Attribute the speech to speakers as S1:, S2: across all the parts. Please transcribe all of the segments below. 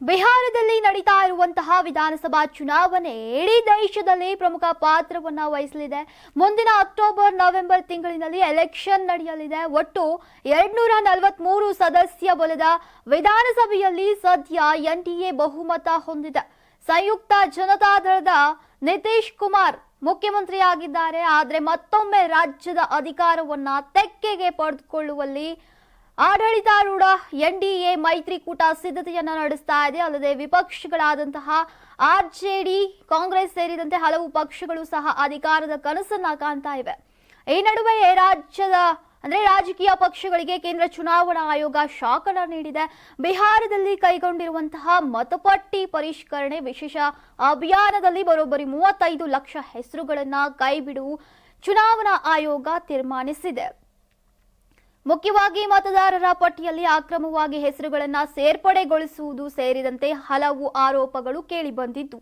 S1: ಬಿಹಾರದಲ್ಲಿ ನಡೀತಾ ಇರುವಂತಹ ವಿಧಾನಸಭಾ ಚುನಾವಣೆ ಇಡೀ ದೇಶದಲ್ಲಿ ಪ್ರಮುಖ ಪಾತ್ರವನ್ನ ವಹಿಸಲಿದೆ. ಮುಂದಿನ ಅಕ್ಟೋಬರ್, ನವೆಂಬರ್ ತಿಂಗಳಿನಲ್ಲಿ ಎಲೆಕ್ಷನ್ ನಡೆಯಲಿದೆ. ಒಟ್ಟು ಎರಡ್ನೂರ ನಲವತ್ಮೂರು ಸದಸ್ಯ ಬಲದ ವಿಧಾನಸಭೆಯಲ್ಲಿ ಸದ್ಯ ಎನ್ಡಿಎ ಬಹುಮತ ಹೊಂದಿದೆ. ಸಂಯುಕ್ತ ಜನತಾದಳದ ನಿತೀಶ್ ಕುಮಾರ್ ಮುಖ್ಯಮಂತ್ರಿಯಾಗಿದ್ದಾರೆ. ಆದರೆ ಮತ್ತೊಮ್ಮೆ ರಾಜ್ಯದ ಅಧಿಕಾರವನ್ನ ತೆಕ್ಕೆಗೆ ಪಡೆದುಕೊಳ್ಳುವಲ್ಲಿ ಆಡಳಿತಾರೂಢ ಎನ್ಡಿಎ ಮೈತ್ರಿಕೂಟ ಸಿದ್ಧತೆಯನ್ನು ನಡೆಸ್ತಾ ಇದೆ. ಅಲ್ಲದೆ ವಿಪಕ್ಷಗಳಾದಂತಹ ಆರ್ಜೆಡಿ ಕಾಂಗ್ರೆಸ್ ಸೇರಿದಂತೆ ಹಲವು ಪಕ್ಷಗಳು ಸಹ ಅಧಿಕಾರದ ಕನಸನ್ನ ಕಾಣ್ತಾ ಇವೆ. ಈ ನಡುವೆ ರಾಜ್ಯದ, ಅಂದ್ರೆ ರಾಜಕೀಯ ಪಕ್ಷಗಳಿಗೆ ಕೇಂದ್ರ ಚುನಾವಣಾ ಆಯೋಗ ಶಾಕ್ ನೀಡಿದೆ. ಬಿಹಾರದಲ್ಲಿ ಕೈಗೊಂಡಿರುವಂತಹ ಮತಪಟ್ಟಿ ಪರಿಷ್ಕರಣೆ ವಿಶೇಷ ಅಭಿಯಾನದಲ್ಲಿ ಬರೋಬ್ಬರಿ ಮೂವತ್ತೈದು ಲಕ್ಷ ಹೆಸರುಗಳನ್ನ ಕೈಬಿಡುವ ಚುನಾವಣಾ ಆಯೋಗ ತೀರ್ಮಾನಿಸಿದೆ. ಮುಖ್ಯವಾಗಿ ಮತದಾರರ ಪಟ್ಟಿಯಲ್ಲಿ ಅಕ್ರಮವಾಗಿ ಹೆಸರುಗಳನ್ನು ಸೇರ್ಪಡೆಗೊಳಿಸುವುದು ಸೇರಿದಂತೆ ಹಲವು ಆರೋಪಗಳು ಕೇಳಿಬಂದಿದ್ದು,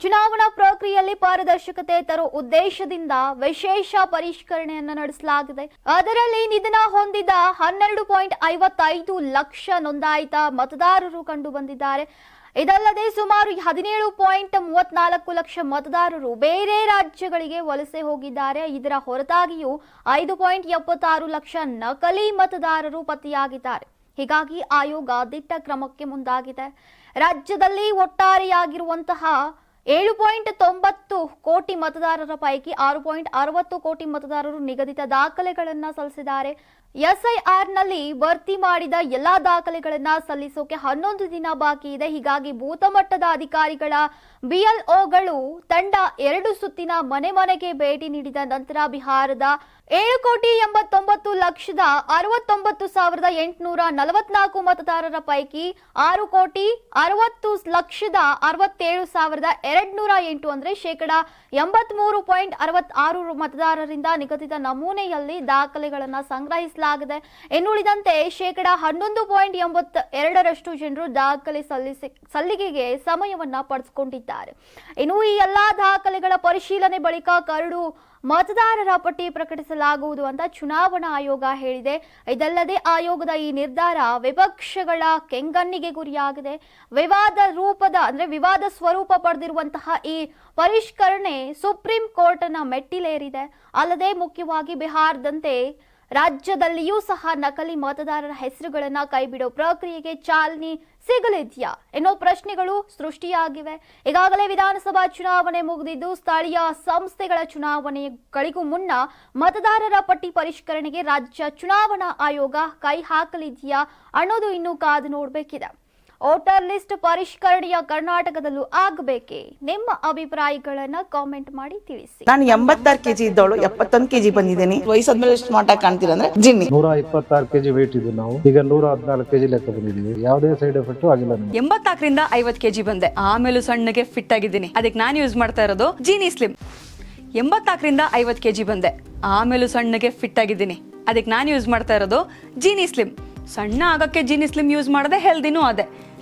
S1: ಚುನಾವಣಾ ಪ್ರಕ್ರಿಯೆಯಲ್ಲಿ ಪಾರದರ್ಶಕತೆ ತರುವ ಉದ್ದೇಶದಿಂದ ವಿಶೇಷ ಪರಿಷ್ಕರಣೆಯನ್ನು ನಡೆಸಲಾಗಿದೆ. ಅದರಲ್ಲಿ ನಿಧನ ಹೊಂದಿದ ಹನ್ನೆರಡು ಪಾಯಿಂಟ್ ಐವತ್ತೈದು ಲಕ್ಷ ನೋಂದಾಯಿತ ಮತದಾರರು ಕಂಡು ಬಂದಿದ್ದಾರೆ ಇದಲ್ಲದೆ ಸುಮಾರು ಹದಿನೇಳು ಪಾಯಿಂಟ್ ಮೂವತ್ನಾಲ್ಕು ಲಕ್ಷ ಮತದಾರರು ಬೇರೆ ರಾಜ್ಯಗಳಿಗೆ ವಲಸೆ ಹೋಗಿದ್ದಾರೆ. ಇದರ ಹೊರತಾಗಿಯೂ ಐದು ಪಾಯಿಂಟ್ ಎಪ್ಪತ್ತಾರು ಲಕ್ಷ ನಕಲಿ ಮತದಾರರು ಪತ್ತೆಯಾಗಿದ್ದಾರೆ. ಹೀಗಾಗಿ ಆಯೋಗ ದಿಟ್ಟ ಕ್ರಮಕ್ಕೆ ಮುಂದಾಗಿದೆ. ರಾಜ್ಯದಲ್ಲಿ ಒಟ್ಟಾರೆಯಾಗಿರುವಂತಹ ಏಳು ಪಾಯಿಂಟ್ ತೊಂಬತ್ತು ಕೋಟಿ ಮತದಾರರ ಪೈಕಿ ಆರು ಪಾಯಿಂಟ್ ಅರವತ್ತು ಕೋಟಿ ಮತದಾರರು ನಿಗದಿತ ದಾಖಲೆಗಳನ್ನು ಸಲ್ಲಿಸಿದ್ದಾರೆ. ಎಸ್ಐಆರ್ನಲ್ಲಿ ಭರ್ತಿ ಮಾಡಿದ ಎಲ್ಲಾ ದಾಖಲೆಗಳನ್ನು ಸಲ್ಲಿಸೋಕೆ ಹನ್ನೊಂದು ದಿನ ಬಾಕಿ ಇದೆ. ಹೀಗಾಗಿ ಭೂತಮಟ್ಟದ ಅಧಿಕಾರಿಗಳ ಬಿಎಲ್ಒಗಳು ತಂಡ ಎರಡು ಸುತ್ತಿನ ಮನೆ ಮನೆಗೆ ಭೇಟಿ ನೀಡಿದ ನಂತರ ಬಿಹಾರದ ಏಳು ಕೋಟಿ ಎಂಬತ್ತೊಂಬತ್ತು ಲಕ್ಷದ ಅರವತ್ತೊಂಬತ್ತು ಸಾವಿರದ ಎಂಟುನೂರ ನಲವತ್ನಾಲ್ಕು ಮತದಾರರ ಪೈಕಿ ಆರು ಕೋಟಿ ಅರವತ್ತು ಲಕ್ಷದ ಅರವತ್ತೇಳು ಸಾವಿರದ ಎರಡ್ನೂರ ಎಂಟು ಅಂದ್ರೆ ಶೇಕಡ ಎಂಬತ್ಮೂರು ಪಾಯಿಂಟ್ ಅರವತ್ತಾರು ಮತದಾರರಿಂದ ನಿಗದಿತ ನಮೂನೆಯಲ್ಲಿ ದಾಖಲೆಗಳನ್ನು ಸಂಗ್ರಹಿಸಲಾಗಿದೆ. ಇನ್ನುಳಿದಂತೆ ಶೇಕಡ ಹನ್ನೊಂದು ಪಾಯಿಂಟ್ ಎಂಬತ್ ಎರಡರಷ್ಟು ಜನರು ದಾಖಲೆ ಸಲ್ಲಿಸಿ ಸಲ್ಲಿಕೆಗೆ ಸಮಯವನ್ನ ಪಡೆದುಕೊಂಡಿದ್ದಾರೆ. ಇನ್ನು ಈ ಎಲ್ಲಾ ದಾಖಲೆಗಳ ಪರಿಶೀಲನೆ ಬಳಿಕ ಕರಡು ಮತದಾರರ ಪಟ್ಟಿ ಪ್ರಕಟಿಸಲಾಗುವುದು ಅಂತ ಚುನಾವಣಾ ಆಯೋಗ ಹೇಳಿದೆ. ಇದಲ್ಲದೆ ಆಯೋಗದ ಈ ನಿರ್ಧಾರ ವಿಪಕ್ಷಗಳ ಕೆಂಗಣ್ಣಿಗೆ ಗುರಿಯಾಗಿದೆ. ವಿವಾದ ರೂಪದ ಅಂದ್ರೆ ವಿವಾದ ಸ್ವರೂಪ ಪಡೆದಿರುವಂತಹ ಈ ಪರಿಷ್ಕರಣೆ ಸುಪ್ರೀಂ ಕೋರ್ಟ್ನ ಮೆಟ್ಟಿಲೇರಿದೆ. ಅಲ್ಲದೆ ಮುಖ್ಯವಾಗಿ ಬಿಹಾರದಂತೆ ರಾಜ್ಯದಲ್ಲಿಯೂ ಸಹ ನಕಲಿ ಮತದಾರರ ಹೆಸರುಗಳನ್ನು ಕೈಬಿಡೋ ಪ್ರಕ್ರಿಯೆಗೆ ಚಾಲನೆ ಸಿಗಲಿದೆಯಾ ಎನ್ನೋ ಪ್ರಶ್ನೆಗಳು ಸೃಷ್ಟಿಯಾಗಿವೆ. ಈಗಾಗಲೇ ವಿಧಾನಸಭಾ ಚುನಾವಣೆ ಮುಗಿದಿದ್ದು, ಸ್ಥಳೀಯ ಸಂಸ್ಥೆಗಳ ಚುನಾವಣೆಗಳಿಗೂ ಮುನ್ನ ಮತದಾರರ ಪಟ್ಟಿ ಪರಿಷ್ಕರಣೆಗೆ ರಾಜ್ಯ ಚುನಾವಣಾ ಆಯೋಗ ಕೈ ಹಾಕಲಿದೆಯಾ ಅನ್ನೋದು ಇನ್ನೂ ಕಾದು ನೋಡಬೇಕಿದೆ. ವೋಟರ್ ಲಿಸ್ಟ್ ಪರಿಷ್ಕರಣೆಯ ಕರ್ನಾಟಕದಲ್ಲೂ ಆಗಬೇಕೆ? ನಿಮ್ಮ ಅಭಿಪ್ರಾಯಗಳನ್ನ ಕಾಮೆಂಟ್ ಮಾಡಿ ತಿಳಿಸಿ.
S2: ನಾನು ಎಂಬತ್ತಾರು ಕೆಜಿ ಇದ್ದವಳು ಎಪ್ಪತ್ತೊಂದು ಕೆಜಿ ಬಂದಿದ್ದೀನಿ. ವಯಸ್ಸಾದ್ಮೇಲೆ ಎಷ್ಟು ಮಾಟ ಕಾಣ್ತೀರ ಅಂದ್ರೆ ಜಿನ್ನಿ.
S3: ನೂರ ಇಪ್ಪತ್ತಾರು ಕೆಜಿ ವೇಟ್ ಇದ್ದು ನಾವು. ಈಗ ನೂರ ಹದಿನಾಲ್ಕು ಕೆಜಿ ಲೆಕ್ಕ ಬಂದಿದ್ದೀವಿ. ಯಾವುದೇ ಸೈಡ್ ಎಫೆಕ್ಟ್ ಆಗಿಲ್ಲ ಎಂಬತ್ತಾಕರಿಂದ
S4: ಎಂಬತ್ನಾಲ್ಕರಿಂದ ಐವತ್ ಕೆಜಿ ಬಂದೆ. ಆಮೇಲೂ ಸಣ್ಣಗೆ ಫಿಟ್ ಆಗಿದ್ದೀನಿ. ಅದಕ್ಕೆ ನಾನು ಯೂಸ್ ಮಾಡ್ತಾ ಇರೋದು ಜೀನಿ ಸ್ಲಿಮ್ ಎಂಬತ್ತಾಕರಿಂದ ಐವತ್ ಕೆಜಿ ಬಂದೆ. ಆಮೇಲೂ ಸಣ್ಣಗೆ ಫಿಟ್ ಆಗಿದ್ದೀನಿ. ಅದಕ್ಕೆ ನಾನು ಯೂಸ್ ಮಾಡ್ತಾ ಇರೋದು ಜೀನಿ ಸ್ಲಿಮ್ ಸಣ್ಣ ಆಗಕ್ಕೆ ಜೀನಿ ಸ್ಲಿಮ್ ಯೂಸ್ ಮಾಡದೆ ಹೆಲ್ದಿನೂ ಅದೇ.